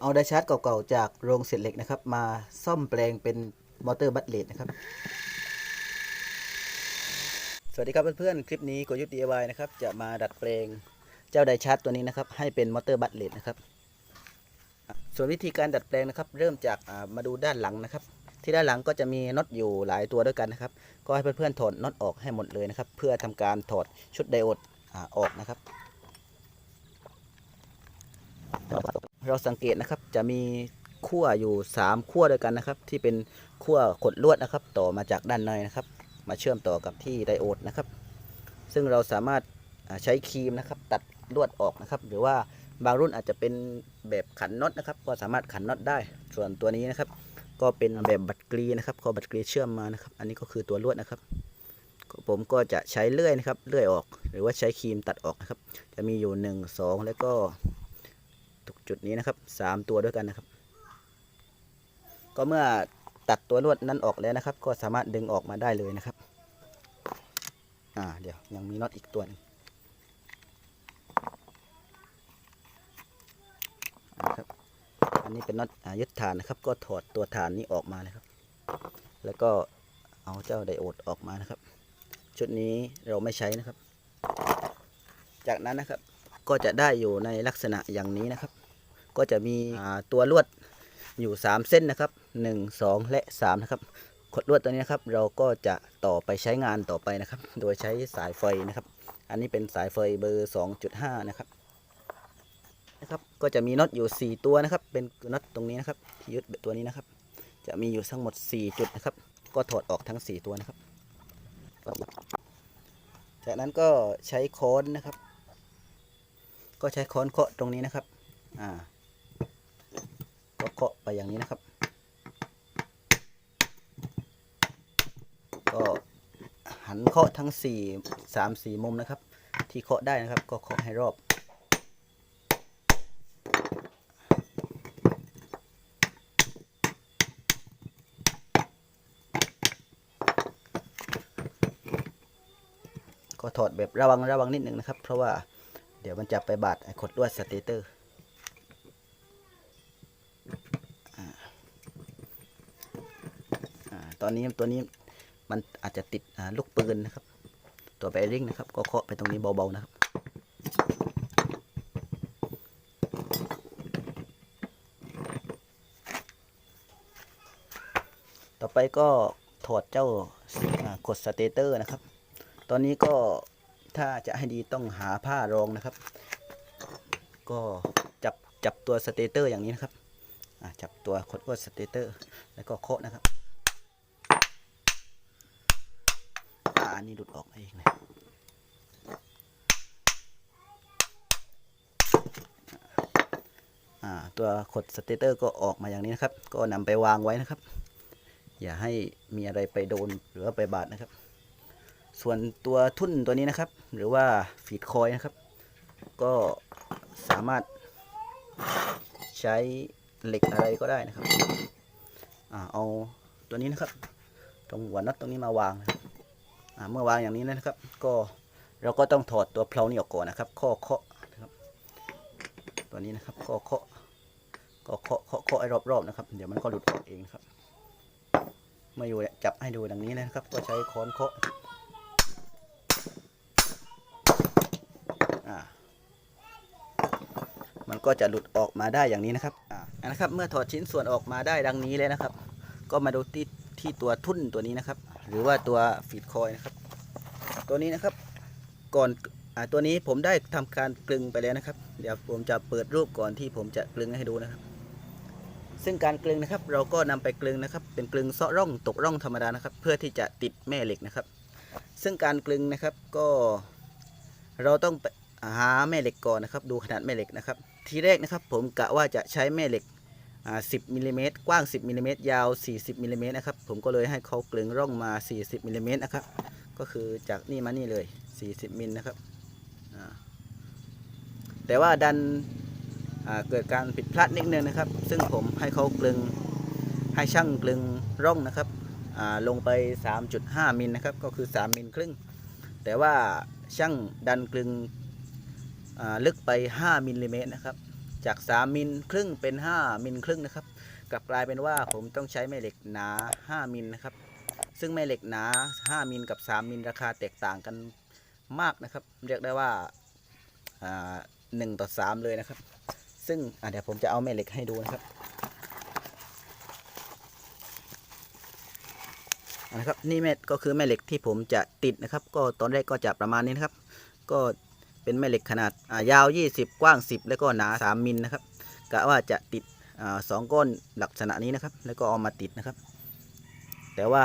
เอาไดชาร์จเก่าๆจากโรงเศษเหล็กนะครับ มาซ่อมแปลงเป็นมอเตอร์บัตเลดนะครับ สวัสดีครับเพื่อนๆ คลิปนี้กยุทธ DIY นะครับ จะมาดัดแปลงเจ้าไดชาร์จตัวนี้นะครับ ให้เป็นมอเตอร์บัตเลดนะครับ ส่วนวิธีการดัดแปลงนะครับ เริ่มจากมาดูด้านหลังนะครับ ที่ด้านหลังก็จะมีน็อตอยู่หลายตัวด้วยกันนะครับ ก็ให้เพื่อนๆถอดน็อตออกให้หมดเลยนะครับ เพื่อทำการถอดชุดไดโอดออกนะครับ เราสังเกตนะครับจะมีขั้วอยู่ 3 ขั้วด้วยกันนะครับ ที่เป็นขั้วขดลวดนะครับ ต่อมาจากด้านในนะครับ มาเชื่อมต่อกับที่ไดโอดนะครับ ซึ่งเราสามารถใช้ครีมนะครับ ตัดลวดออกนะครับ หรือว่าบางรุ่นอาจจะเป็นแบบขันน็อตนะครับ ก็สามารถขันน็อตได้ ส่วนตัวนี้นะครับ ก็เป็นแบบบัตรกรีนะครับก็บัตรกรีเชื่อมมานะครับ อันนี้ก็คือตัวลวดนะครับผมก็จะใช้เลื่อยนะครับ เลื่อยออก หรือว่าใช้ครีมตัดออกนะครับ จะมีอยู่ 1 2 แล้วก็ ตรงจุดนี้นะครับ 3 ตัวด้วยกันนะครับ ก็เมื่อตัดตัวลวดนั้นออกแล้วนะครับ ก็สามารถดึงออกมาได้เลยนะครับ อ่าเดี๋ยวยังมีน็อตอีกตัวหนึงนะครับอันนี้เป็นน็อตอยึดฐานนะครับ ก็ถอดตัวฐานนี้ออกมาเลยครับ แล้วก็เอาเจ้าไดโอดออกมานะครับ ชุดนี้เราไม่ใช้นะครับ จากนั้นนะครับก็จะได้อยู่ในลักษณะอย่างนี้นะครับ ก็จะมีอ่าตัวลวดอยู่ 3 เส้นนะครับ 1 2 และ 3 นะครับขดลวดตัวนี้นะครับเราก็จะต่อไปใช้งานต่อไปนะครับ โดยใช้สายไฟนะครับ อันนี้เป็นสายไฟเบอร์ 2.5 นะครับนะครับก็จะมีน็อตอยู่ 4 ตัวนะครับ เป็นน็อตตรงนี้นะครับที่ยึดตัวนี้นะครับ จะมีอยู่ทั้งหมด 4 จุดนะครับ ก็ถอดออกทั้ง 4 ตัวนะครับ จากนั้นก็ใช้ค้อนนะครับ ก็ใช้ค้อนเคาะตรงนี้นะครับอ่าก็เคาะไป อย่างนี้นะครับ ก็หันเคาะทั้งสี่สามสี่มุมนะครับ ที่เคาะได้นะครับ ก็เคาะให้รอบก็ถอดแบบระวังระวังนิดหนึ่งนะครับ เพราะว่าเดี๋ยวมันจะไปบาดไอ้ขดลวดสเตเตอร์อ่าอ่า ตอนนี้ตัวนี้มันอาจจะติดลูกปืนนะครับ ตัวแบริ่งนะครับ ก็เคาะไปตรงนี้เบาๆนะครับต่อไปก็ถอดเจ้ากดสเตเตอร์นะครับ ตอนนี้ก็ถ้าจะให้ดีต้องหาผ้ารองนะครับ ก็จับจับตัวสเตเตอร์อย่างนี้นะครับจับตัวคดว่าสเตเตอร์แล้วก็เคาะนะครับานนี้หลุดออกเองเลยอ่าตัวขดสเตเตอร์ก็ออกมาอย่างนี้นะครับ ก็นำไปวางไว้นะครับ อย่าให้มีอะไรไปโดนหรือว่าไปบาดนะครับ ส่วนตัวทุ่นตัวนี้นะครับ หรือว่าฟีดคอยนะครับ ก็สามารถใช้เหล็กอะไรก็ได้นะครับอเอาตัวนี้นะครับ ตรงหัวน็อตตรงนี้มาวางนะครับ เมื่อวางอย่างนี้นะครับ ก็เราก็ต้องถอดตัวเพลานี่ออกก่อนนะครับ ข้อเคาะนะครับตัวนี้นะครับข้อเคาะก็เคาะเคาะเคาะให้รอบๆนะครับ เดี๋ยวมันก็หลุดออกเองครับมื่อยู่จับให้ดูดังนี้นะครับ ก็ใช้ค้อนเคาะมันก็จะหลุดออกมาได้อย่างนี้นะครับอ่านะครับ เมื่อถอดชิ้นส่วนออกมาได้ดังนี้เลยนะครับ ก็มาดูที่ที่ตัวทุ่นตัวนี้นะครับ หรือว่าตัวฟีดคอยนะครับ ตัวนี้นะครับก่อนอตัวนี้ผมได้ทำการกลึงไปแล้วนะครับ เดี๋ยวผมจะเปิดรูปก่อนที่ผมจะกลึงให้ดูนะครับ ซึ่งการกลึงนะครับ เราก็นำไปกลึงนะครับ เป็นกลึงเซาะร่องตกร่องธรรมดานะครับ เพื่อที่จะติดแม่เหล็กนะครับ ซึ่งการกลึงนะครับก็เราต้องไปหาแม่เหล็กก่อนนะครับ ดูขนาดแม่เหล็กนะครับ ทีแรกนะครับ ผมกะว่าจะใช้แม่เหล็ก 10มิลลิเมตรกว้าง 10มิลลิเมตรยาว 40มิลลิเมตรนะครับ ผมก็เลยให้เขากลึงร่องมา 40มิลลิเมตรนะครับ ก็คือจากนี่มานี่เลย 40มิลนะครับ แต่ว่าดันอ่าเกิดการผิดพลาดนิดนึงนะครับ ซึ่งผมให้เขากลึงให้ช่างกลึงร่องนะครับอ่าลงไป 3.5มิลนะครับ ก็คือ 3มิลครึ่ง แต่ว่าช่างดันกลึงอ่าลึกไป 5มิลลิเมตรนะครับ จาก 3 มิลครึ่งเป็น 5 มิลครึ่งนะครับกลับกลายเป็นว่าผมต้องใช้แม่เหล็กหนา 5 มิลนะครับ ซึ่งแม่เหล็กหนา 5 มิลกับ 3 มิลราคาแตกต่างกันมากนะครับ เรียกได้ว่าาหนึ่งต่อ 3 เลยนะครับ ซึ่งเดี๋ยวผมจะเอาแม่เหล็กให้ดูนะครับนะครับนี่แม่ก็คือแม่เหล็กที่ผมจะติดนะครับ ก็ตอนแรกก็จะประมาณนี้นะครับ ก็ เป็นแม่เหล็กขนาดยาว 20 กว้าง 10 แล้วก็หนา 3 มิลนะครับกะว่าจะติดอสองก้อนลักษณะนี้นะครับ แล้วก็เอามาติดนะครับ แต่ว่า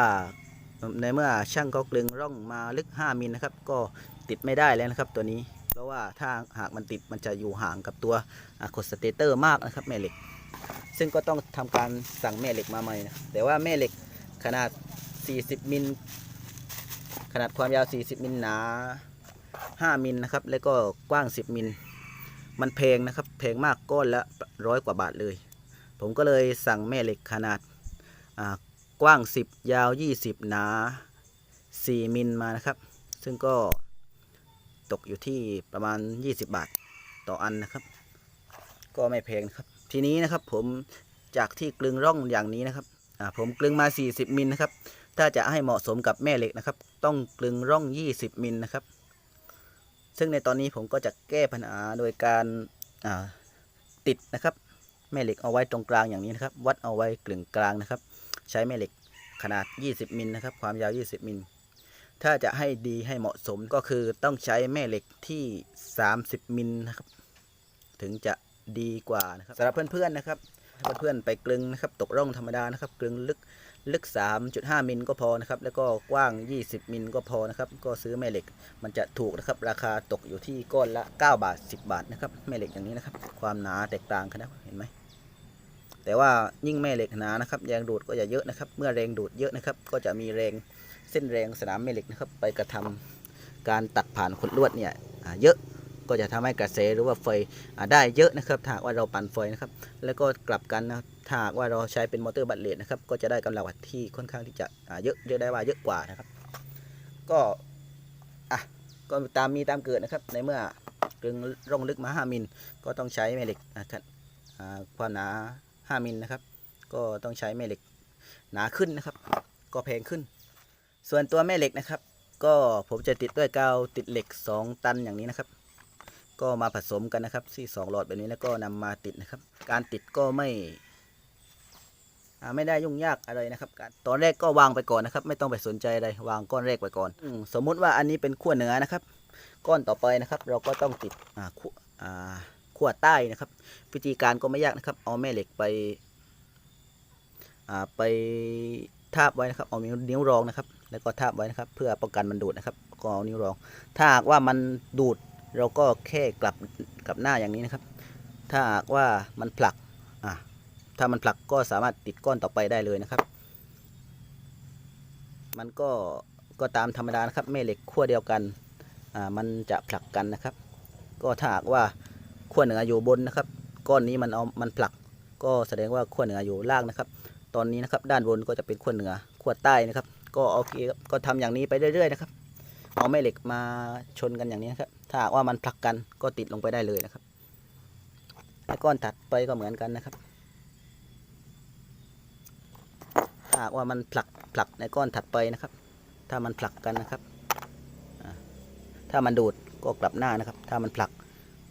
ในเมื่อช่างเขากลึงร่องมาลึก 5 มิลนะครับ ก็ติดไม่ได้แล้วนะครับ ตัวนี้ เพราะว่าถ้าหากมันติดมันจะอยู่ห่างกับตัวอะคดสเตเตอร์มากนะครับแม่เหล็ก ซึ่งก็ต้องทำการสั่งแม่เหล็กมาใหม่นะแต่ว่าแม่เหล็กขนาด 40 มิลขนาดความยาว 40 มิลหนา 5มิลนะครับ แล้วก็กว้าง 10มิลมันแพงนะครับแพงมากก้อนละร้อยกว่าบาทเลย ผมก็เลยสั่งแม่เหล็กขนาดกว้าง 10 ยาว 20 หนา 4มิลมานะครับ ซึ่งก็ตกอยู่ที่ประมาณ 20 บาทต่ออันนะครับ ก็ไม่แพงครับทีนี้นะครับผมจากที่กลึงร่องอย่างนี้นะครับผมกลึงมา 40มิลนะครับถ้าจะให้เหมาะสมกับแม่เหล็กนะครับ ต้องกลึงร่อง 20มิลนะครับ ซึ่งในตอนนี้ผมก็จะแก้ปัญหาโดยการาติดนะครับแม่เหล็กเอาไว้ตรงกลางอย่างนี้นะครับ วัดเอาไว้กลึงกลางนะครับ ใช้แม่เหล็กขนาด 20มิลนะครับ ความยาว 20มิลถ้าจะให้ดีให้เหมาะสมก็คือต้องใช้แม่เหล็กที่ 30มิลนะครับ ถึงจะดีกว่านะครับสำหรับเพื่อนๆนะครับ เพื่อนๆไปกลึงนะครับ ตกร่องธรรมดานะครับ กลึงลึก ลึก 3.5 มิลก็พอนะครับ แล้วก็กว้าง 20 มิลก็พอนะครับ ก็ซื้อแม่เหล็กมันจะถูกนะครับ ราคาตกอยู่ที่ก้อนละ 9 บาท 10 บาทนะครับ แม่เหล็กอย่างนี้นะครับ ความหนาแตกต่างกันนะเห็นไหม แต่ว่ายิ่งแม่เหล็กหนานะครับ แรงดูดก็จะเยอะนะครับ เมื่อแรงดูดเยอะนะครับ ก็จะมีแรงเส้นแรงสนามแม่เหล็กนะครับ ไปกระทำการตัดผ่านขดลวดเนี่ยเยอะ ก็จะทำให้กระแสหรือว่าไฟได้เยอะนะครับถ้าว่าเราปั่นไฟนะครับแล้วก็กลับกันนะถ้าว่าเราใช้เป็นมอเตอร์บัตเลตนะครับก็จะได้กำลังวัตที่ค่อนข้างที่จะเยอะเรียกได้ว่าเยอะกว่านะครับ ก็อะก็ตามมีตามเกิดนะครับ ในเมื่อกลึงร่องลึกมา 5มิลก็ต้องใช้แม่เหล็กนะครับอ่าความหนา 5มิลนะครับ ก็ต้องใช้แม่เหล็กหนาขึ้นนะครับ ก็แพงขึ้น ส่วนตัวแม่เหล็กนะครับ ก็ผมจะติดด้วยกาวติดเหล็ก 2 ตันอย่างนี้นะครับ ก็มาผสมกันนะครับที่2หลอดแบบนี้แล้วก็นำมาติดนะครับ การติดก็ไม่ไม่ได้ยุ่งยากอะไรนะครับตอนแรกก็วางไปก่อนนะครับ ไม่ต้องไปสนใจอะไรวางก้อนแรกไปก่อนอสมมุติว่าอันนี้เป็นขั้วเหนือนะครับ ก้อนต่อไปนะครับ เราก็ต้องติดขั้วขั้วใต้นะครับ วิธีการก็ไม่ยากนะครับ เอาแม่เหล็กไปไปทาบไว้นะครับ เอานิ้วรองนะครับ แล้วก็ทาบไว้นะครับ เพื่อป้องกันมันดูดนะครับก็เอานิ้วรอง ถ้าหากว่ามันดูด เราก็แค่กลับกลับหน้าอย่างนี้นะครับ ถ้าหากว่ามันผลักอะถ้ามันผลักก็สามารถติดก้อนต่อไปได้เลยนะครับ มันก็ก็ตามธรรมดานะครับแม่เหล็กขั้วเดียวกันอ่ามันจะผลักกันนะครับ ก็ถ้าหากว่าขั้วเหนืออยู่บนนะครับ ก้อนนี้มันเอามันผลัก ก็แสดงว่าขั้วเหนืออยู่ล่างนะครับ ตอนนี้นะครับด้านบนก็จะเป็นขั้วเหนือขั้วใต้นะครับ ก็โอเคครับก็ทำอย่างนี้ไปเรื่อยๆนะครับ เอาแม่เหล็กมาชนกันอย่างนี้ครับ ถ้าว่ามันผลักกันก็ติดลงไปได้เลยนะครับและก้อนถัดไปก็เหมือนกันนะครับถ้าหากว่ามันผลักผลักในก้อนถัดไปนะครับ ถ้ามันผลักกันนะครับ ถ้ามันดูดก็กลับหน้านะครับ ถ้ามันผลัก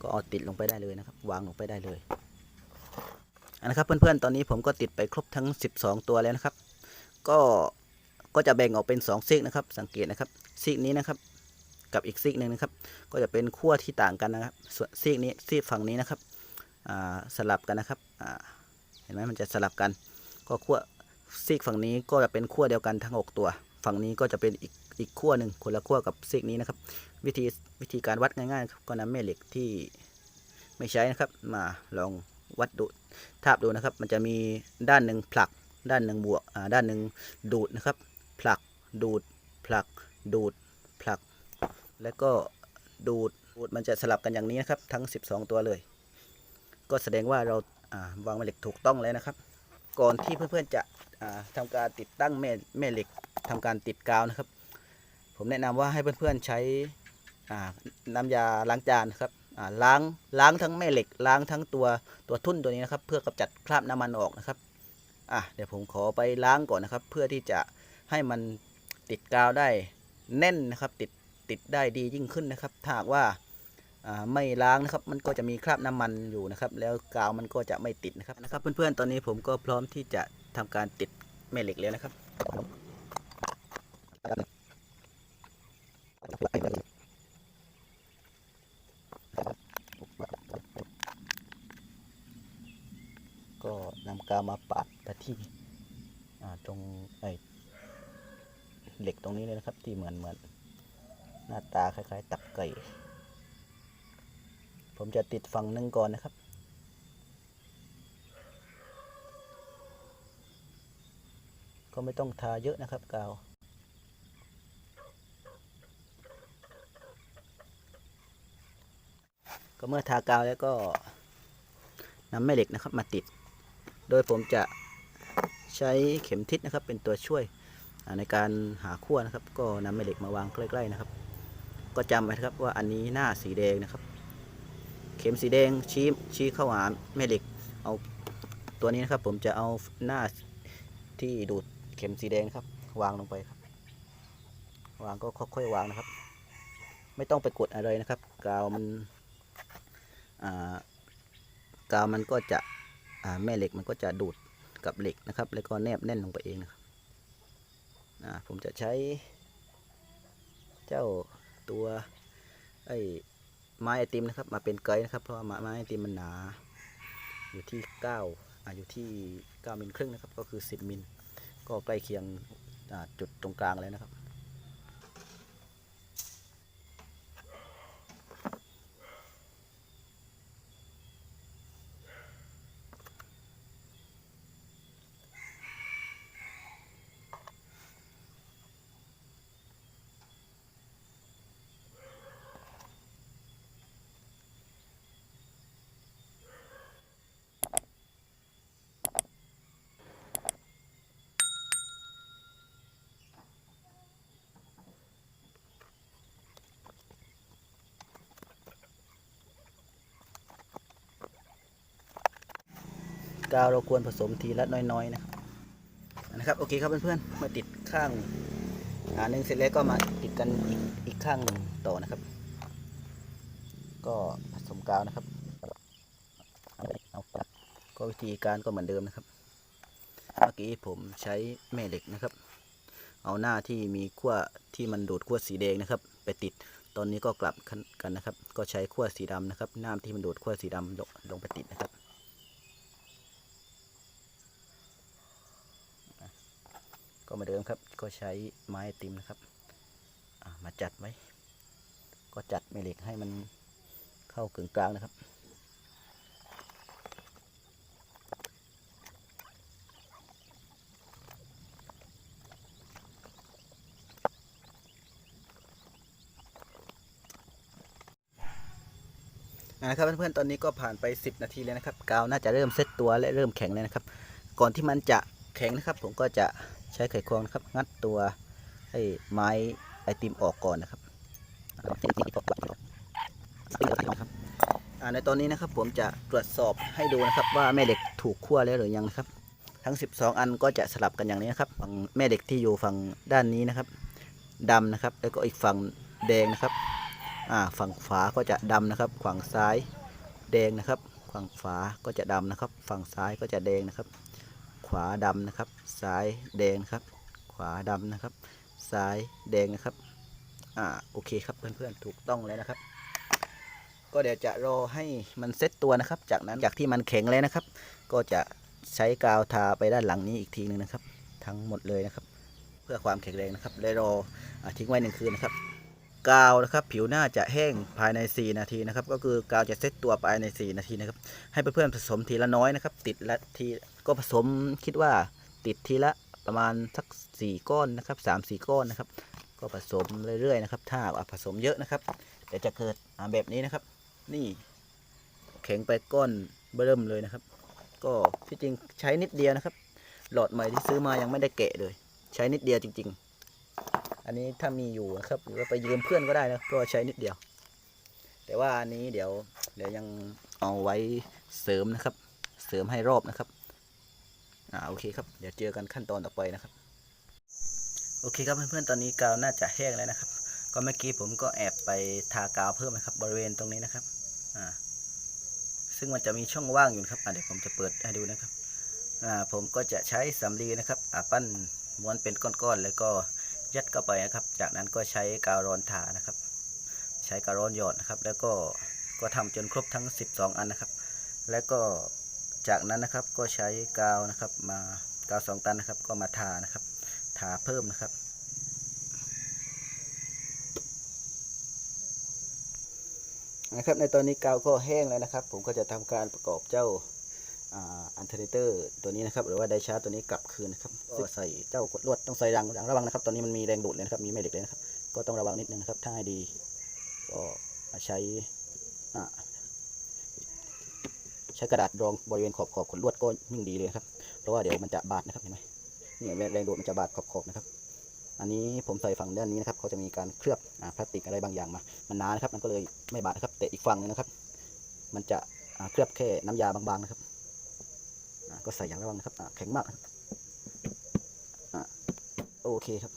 ก็เอาติดลงไปได้เลยนะครับ วางลงไปได้เลยนนะครับเพื่อนๆ ตอนนี้ผมก็ติดไปครบทั้ง 12 ตัวแล้วนะครับ ก็ก็จะแบ่งออกเป็น2ซีกนะครับ สังเกตนะครับ ซีกนี้นะครับ กับอีกซีกหนึ่งนะครับ ก็จะเป็นขั้วที่ต่างกันนะครับ ส่วนซีกนี้ซีกฝั่งนี้นะครับสลับกันนะครับเห็นไหมมันจะสลับกัน ก็ขั้วซีกฝั่งนี้ก็จะเป็นขั้วเดียวกันทั้ง 6 ตัว ฝั่งนี้ก็จะเป็นอีกอีกขั้วหนึ่งคนละขั้วกับซีกนี้นะครับ วิธีวิธีการวัดง่ายๆครับก็นำแม่เหล็กที่ไม่ใช้นะครับ มาลองวัดดูทาบดูนะครับ มันจะมีด้านหนึ่งผลัก ด้านหนึ่งบวกด้านหนึ่งดูดนะครับ ผลักดูดผลัก ดูดผลัก แล้วก็ดูดดูดมันจะสลับกันอย่างนี้นะครับ ทั้ง 12 ตัวเลย ก็แสดงว่าเราวางแม่เหล็กถูกต้องแล้วนะครับ ก่อนที่เพื่อนๆจะอ่าทำการติดตั้งแม่แม่เหล็กทำการติดกาวนะครับ ผมแนะนำว่าให้เพื่อนๆใช้อ่าน้ำยาล้างจานครับล้างล้างทั้งแม่เหล็กล้างทั้งตัวตัวทุ่นตัวนี้นะครับ เพื่อกำจัดคราบน้ำมันออกนะครับอะเดี๋ยวผมขอไปล้างก่อนนะครับ เพื่อที่จะให้มันติดกาวได้ แน่นนะครับ ติดติดได้ดียิ่งขึ้นนะครับ ถ้าหากว่าไม่ล้างนะครับ มันก็จะมีคราบน้ำมันอยู่นะครับ แล้วกาวมันก็จะไม่ติดนะครับนะครับ เพื่อนๆ ตอนนี้ผมก็พร้อมที่จะทำการติดแม่เหล็กแล้วนะครับก็นำกาวมาปาดไปที่ตรงไอ้ เหล็กตรงนี้เลยนะครับ ที่เหมือนเหมือนหน้าตาคล้าย ๆ ตับไก่ ผมจะติดฝั่งหนึ่งก่อนนะครับ ก็ไม่ต้องทาเยอะนะครับกาวก็เมื่อทากาวแล้วก็นำแม่เหล็กนะครับมาติด โดยผมจะใช้เข็มทิศนะครับเป็นตัวช่วย ในการหาขั้วนะครับ ก็นำแม่เหล็กมาวางใกล้ๆนะครับ ก็จำไว้นะครับว่าอันนี้หน้าสีแดงนะครับ เข็มสีแดงชี้ชี้เข้าหาแม่เหล็กเอาตัวนี้นะครับ ผมจะเอาหน้าที่ดูดเข็มสีแดงครับ วางลงไปครับ วางก็ค่อยๆวางนะครับ ไม่ต้องไปกดอะไรนะครับ กาวมันกาวมันก็จะแม่เหล็กมันก็จะดูดกับเหล็กนะครับ แล้วก็แนบแน่นลงไปเองนะครับ นะผมจะใช้ เจ้าตัวไอ้ไม้ไอติมนะครับ มาเป็นไกด์นะครับ เพราะว่าไม้ไอติมมันหนา อยู่ที่9อ่าอยู่ที่ 9 มิลครึ่งนะครับ ก็คือ 10 มิล ก็ใกล้เคียงจุดตรงกลางเลยนะครับ กาวเราควรผสมทีละน้อยๆนะครับนะครับโอเคครับเพื่อนๆมาติดข้างอ่าหนึ่งเสร็จแล้วก็มาติดกันอีกอีกข้างหนึ่งต่อนะครับ ก็ผสมกาวนะครับเอาก็วิธีการก็เหมือนเดิมนะครับเมื่อกี้ผมใช้แม่เหล็กนะครับ เอาหน้าที่มีขั้วที่มันดูดขั้วสีแดงนะครับ ไปติดตอนนี้ก็กลับกันนะครับ ก็ใช้ขั้วสีดำนะครับ หน้าที่มันดูดขั้วสีดำลงลงไปติดนะครับ ก็ เหมาเดิมครับ ก็ใช้ไม้ติมนะครับมาจัดไว้ ก็จัดแม่เหล็กให้มันเข้ากึ่งกลางนะครับนะครับเพื่อนๆ ตอนนี้ก็ผ่านไป 10 นาทีแล้วนะครับ กาวน่าจะเริ่มเซตตัวและเริ่มแข็งแล้วนะครับ ก่อนที่มันจะแข็งนะครับ ผมก็จะ ใช้ไขควงนะครับ งัดตัวไอ้ไม้ไอติมออกก่อนนะครับนะครับในตอนนี้นะครับผมจะตรวจสอบให้ดูนะครับ ว่าแม่เหล็กถูกคั่วแล้วหรือยังนะครับ ทั้ง 12 อันก็จะสลับกันอย่างนี้นะครับฝั่งแม่เหล็กที่อยู่ฝั่งด้านนี้นะครับดำนะครับ แล้วก็อีกฝั่งแดงนะครับอ่าฝั่งขวาก็จะดำนะครับฝั่งซ้ายแดงนะครับ ฝั่งขวาก็จะดำนะครับ ฝั่งซ้ายก็จะแดงนะครับ วาดำนะครับ ซ้ายแดงครับ ขวาดำนะครับ ซ้ายแดงนะครับ อ่าโอเคครับเพื่อนๆถูกต้องแล้วนะครับ ก็เดี๋ยวจะรอให้มันเซ็ตตัวนะครับ จากนั้นจากที่มันแข็งแล้วนะครับ ก็จะใช้กาวทาไปด้านหลังนี้อีกทีหนึ่งนะครับ ทั้งหมดเลยนะครับ เพื่อความแข็งแรงนะครับและรออทิ้งไว้หนึ่งคืนนะครับกาวนะครับผิวหน้าจะแห้งภายใน 4 นาทีนะครับ ก็คือกาวจะเซตตัวภายใน 4 นาทีนะครับ ให้เพื่อนๆผสมทีละน้อยนะครับ ติดละที ก็ผสมคิดว่าติดทีละประมาณสัก4ก้อนนะครับ3 4ก้อนนะครับ ก็ผสมเรื่อยๆนะครับ ถ้าผสมเยอะนะครับเดี๋ยวจะเกิดแบบนี้นะครับ นี่แข็งไปก้อนเบิ่มเลยนะครับ ก็ที่จริงใช้นิดเดียวนะครับ หลอดใหม่ที่ซื้อมายังไม่ได้แกะเลย ใช้นิดเดียวจริง ๆ อันนี้ถ้ามีอยู่นะครับหรือว่าไปยืมเพื่อนก็ได้นะก็ใช้นิดเดียว แต่ว่าอันนี้เดี๋ยวเดี๋ยวยังเอาไว้เสริมนะครับ เสริมให้รอบนะครับ อ่าโอเคครับ เดี๋ยวเจอกันขั้นตอนต่อไปนะครับ โอเคครับเพื่อนๆตอนนี้กาวน่าจะแห้งแล้วนะครับ ก็เมื่อกี้ผมก็แอบไปทากาวเพิ่มนะครับ บริเวณตรงนี้นะครับอ่าซึ่งมันจะมีช่องว่างอยู่ครับอ่าเดี๋ยวผมจะเปิดให้ดูนะครับอ่าผมก็จะใช้สำลีนะครับอ่าปั้นม้วนเป็นก้อนๆแล้วก็ยัดเข้าไปนะครับ จากนั้นก็ใช้กาวร้อนทานะครับ ใช้กาวร้อนหยอดนะครับ แล้วก็ก็ทำจนครบทั้ง 12 อันนะครับ แล้วก็ จากนั้นนะครับก็ใช้กาวนะครับ มากาวสองตันนะครับ ก็มาทานะครับ ทาเพิ่มนะครับ นะครับในตอนนี้กาวก็แห้งแล้วนะครับ ผมก็จะทำการประกอบเจ้าอันเทอร์เตอร์ตัวนี้นะครับ หรือว่าไดชาร์จตัวนี้กลับคืนนะครับก็ใส่เจ้ากดลวดต้องใส่รังระวังนะครับ ตอนนี้มันมีแรงดูดเลยนะครับ มีแม่เหล็กเลยนะครับ ก็ต้องระวังนิดนึงนะครับ ถ้าให้ดี ก็ใช้อ่า ช้กระดาษรองบริเวณขอบขอบขนลวดก็ยิ่งดีเลยครับ เพราะว่าเดี๋ยวมันจะบาดนะครับเห็นไหมนี่แรงดูดมันจะบาดขอบขอบนะครับอันนี้ผมใส่ฝั่งด้านนี้นะครับเขาจะมีการเคลือบอ่าพลาสติกอะไรบางอย่างมา มันหนานะครับ มันก็เลยไม่บาดนะครับ แต่อีกฝั่งนึงนะครับ มันจะเคลือบแค่น้ำยาบางๆนะครับก็ใส่อย่างระวังนะครับแข็งมากนะครับอ่าโอเคครับ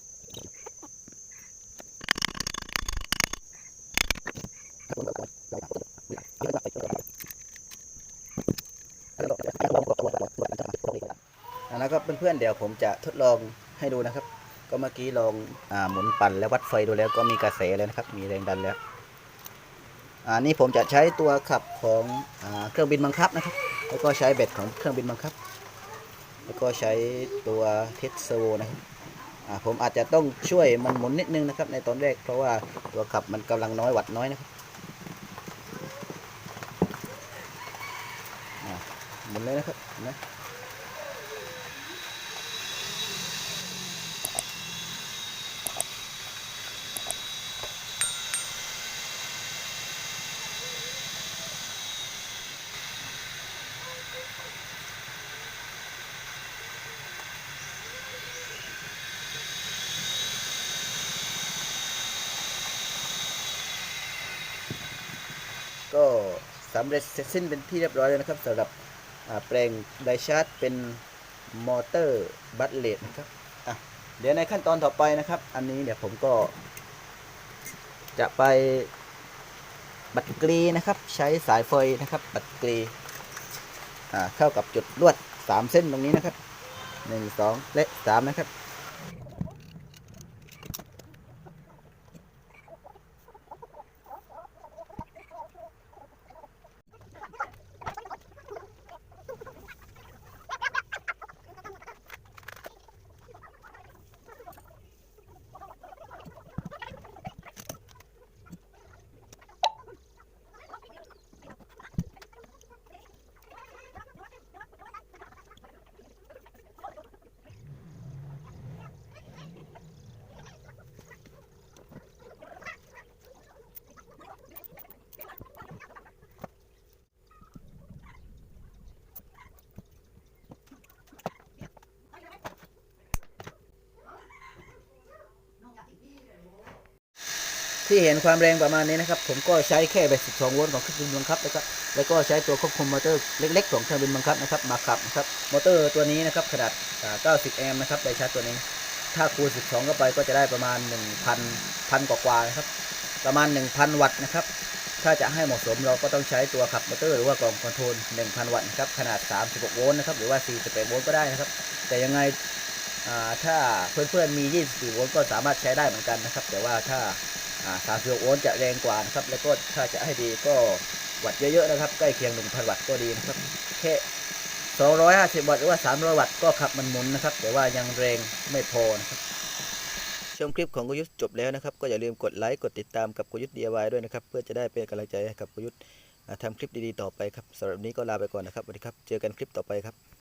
นะครับ เพื่อนๆเดี๋ยวผมจะทดลองให้ดูนะครับ ก็เมื่อกี้ลองอหมุนปั่นแล้ววัดไฟดูแล้วก็มีกระแสแล้วนะครับ มีแรงดันแล้วอ่านี่ผมจะใช้ตัวขับของอเครื่องบินบังคับนะครับ แล้วก็ใช้แบตของเครื่องบินบังคับ แล้วก็ใช้ตัวเทสเซอร์โวนะครับผมอาจจะต้องช่วยมันหมุนนิดนึงนะครับ ในตอนแรกเพราะว่าตัวขับมันกำลังน้อยวัดน้อยนะครับหมุนเลยนะครับนไก็สำเร็จเสร็จสิ้นเป็นที่เรียบร้อยแล้วนะครับสำหรับแปลงไดชาร์จเป็นมอเตอร์บัตเลตนะครับอะเดี๋ยวในขั้นตอนต่อไปนะครับ อันนี้เดี๋ยวผมก็ จะไปบัดกรีนะครับ ใช้สายไฟนะครับ บัดกรีเข้ากับจุดลวด 3 เส้นตรงนี้นะครับ 1 2 และ 3 นะครับ ที่เห็นความแรงประมาณนี้นะครับ ผมก็ใช้แค่แบบ12โวลต์ของเครื่องบินบังคับนะครับแล้วก็ใช้ตัวควบคุมมอเตอร์เล็กๆของเครื่องบินบังคับนะครับมาขับนะครับมอเตอร์ตัวนี้นะครับขนาดอ่า90 แอมป์นะครับไดชาร์จตัวนี้ ถ้าคูณ 12 เข้าไปก็จะได้ประมาณ 1,000พันกว่าๆนะครับประมาณ 1,000 วัตต์นะครับถ้าจะให้เหมาะสมเราก็ต้องใช้ตัวขับมอเตอร์หรือว่ากล่องคอนโทรล 1,000 วัตต์นะครับขนาด 36 โวลต์นะครับหรือว่า 48 โวลต์ก็ได้นะครับ แต่ยังไงถ้าเพื่อนๆมี 24 โวลต์ก็สามารถใช้ได้เหมือนกันนะครับ แต่ว่าถ้า อ่า36โวลต์จะแรงกว่านะครับ แล้วก็ถ้าจะให้ดีก็วัตต์เยอะๆนะครับ ใกล้เคียง 1,000 วัตต์ก็ดีนะครับแค่250 วัตต์หรือว่า 300 วัตต์ก็ขับมันหมุนนะครับ แต่ว่ายังแรงไม่พอนะครับชมคลิปของกุยุทธจบแล้วนะครับ ก็อย่าลืมกดไลค์กดติดตามกับกุยุทธ DIY ด้วยนะครับ เพื่อจะได้เป็นกำลังใจให้กับกุยุทธทำคลิปดีๆต่อไปครับสำหรับนี้ก็ลาไปก่อนนะครับสวัสดีครับ เจอกันคลิปต่อไปครับ